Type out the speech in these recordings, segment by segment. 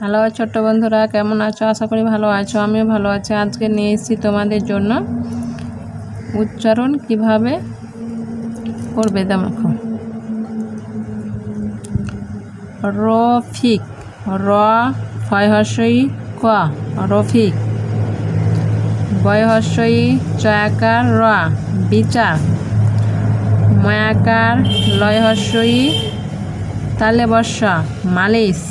Hello ছোট্ট বন্ধুরা? কেমন আছো? আশা করি ভালো আছো, আমিও ভালো আছি। আজকে নিয়ে এসেছি তোমাদের জন্য উচ্চারণ কীভাবে করবে দেখো। রফিক, র, ফয় হর্ষই, ক, রফিক। বয় চয়াকার, র বিচার ময়াকার, লয় তালে বর্ষা মালিশ।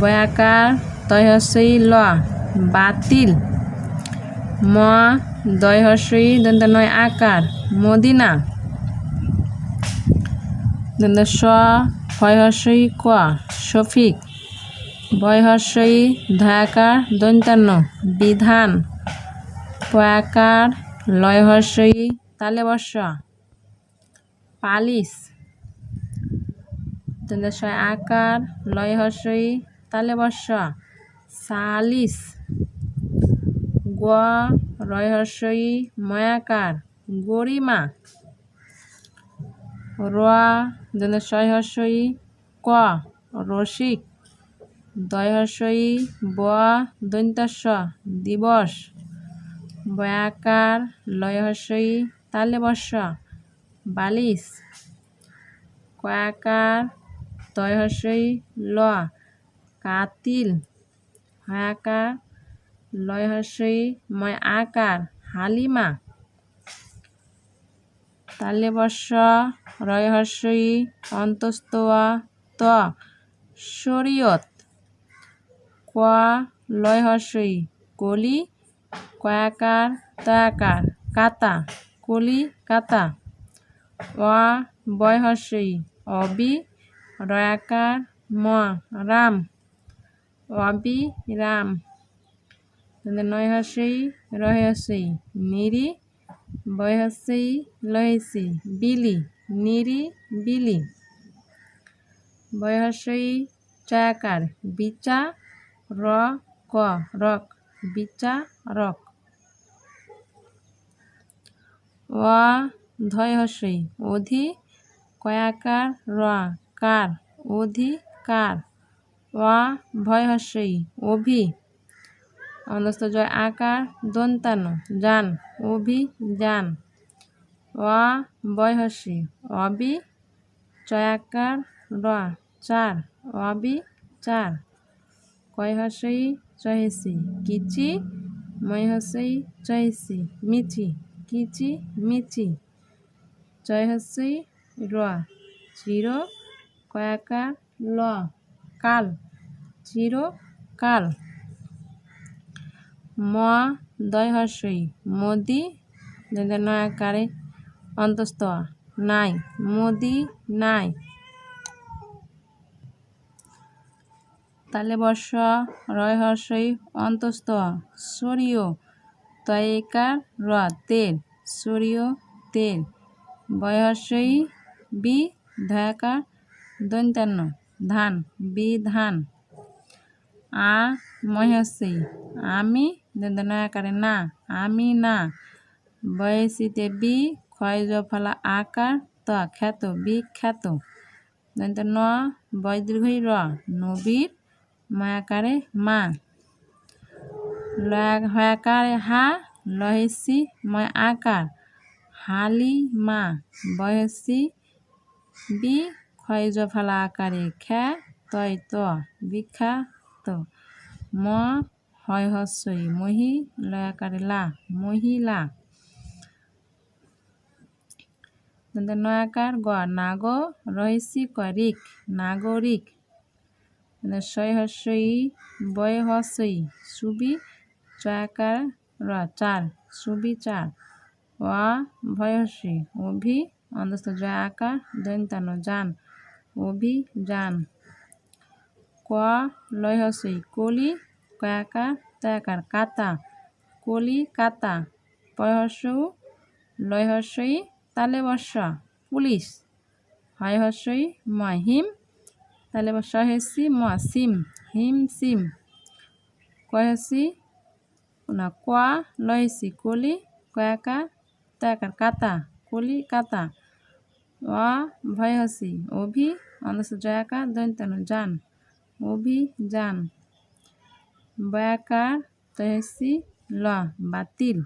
বয়াকার তয়হস্যই ল। বাতিল। ম। দয়হস্যই দন্ত নয় আকার। মদিনা। দন্ত স ফয়হস্যই ক। শফিক। বয়হস্যই ধয়াকার দন্তান্ন। বিধান। পয়াকার লয়হস্যই তালে বর্ষা পালিশ আকার। লয় হস্যই তালে বর্ষা সালিস গ রয়হস্যই ময়াকার গরিমা। র ছয়হস্যই ক, রসিক দয়হস্যই ব দৈন্তস্ব দিবস। বয়াকার লয়হস্যই তালে বর্ষা বালিশ। কয়াকার তয়হস্যই ল কাতিল হয়াকার লয় হস্যই ময় আকার হালিমা তালে বর্ষ রয় হস্যই অন্তস্তয়া ত শরীয়ত ক হস্যই কলি কয়াকার তয়াকার কাতা কলি কাতা অ হস্যই অবি রয়াকার ম রাম অবিরাম নয় হসেই রহসেই নিরি বয়সেই লহেসি বিলি, নিরি বিলি। বয়সই চয়াকার, বিচা র ক, রক, বিচা রক। অ ধয় হসই অধি, কয়াকার, র কার অধিকার অ ভয় হস্যই অভি। অন্দস্ত জয় আকার দন্তানো। যান অভি যান অ বয় হস্যি অবি চয়াকার র। চার। অবি চার। কয় হস্যই চহেসি। কিচি ময় হস্যই চহেসি। মিচি। কিচি মিচি। চয় হস্যই র। চির কয়াকার ল। কাল, চিরকাল। ম দয় হর্ষই মোদি নয়াকারে অন্তস্থ। নাই, মোদি নাই। তালে বর্ষ রয় হর্ষই অন্তস্থ। সরিয় তয়কার র তেল, সরিয় তেল। বয়হর্ষই বি ধয়াকার দন্তান্ন। ধান, বিধান। আ মহসি আমি দন্তনয়াকারে না, আমি না। বয়সিতে বি, ক্ষয় ফলা আকার ত, খ্যাত, বিখ্যাত। দন্ত ন, বৈদীর্ঘই র, নবীর মায়াকারে মা। লয়াকারে হা লহেসি ময় আকার, হালি মা। বয়সি বি ক্ষয় জফালা আকারে খ্যা তয় ত বিখ্যাত ম, হয় হস্যই মহি লয়াকারে লা মহিলা নয়াকার গ, নাগ, রহিসি করিক নাগরিক। ছয় হস্যই বয় হস্যই সুবি চয়াকার র, চার, সুবি চার। অ ভয়সী অভি অন্ধস্থ জয় আকার, দৈন্তানো যান অভিযান। ক লয় কলি কয়াকার তয়াকার কাতা, কলি, কাতা পয়হস্যৌ লয় হস্যই তালে বর্ষা পুলিশ হয় হস্যই মহিম তালে বর্ষা হেসি ম সিম হিম সিম কয়সি না কোয়া লয়সি কলি কয়াকার তয়াকার কাতা, কলি, কাতা অ অভি অন্ধস্ত জয়াকা দৈন্তনু যান অভি যান। বয়াকার তহসি ল বাতিল।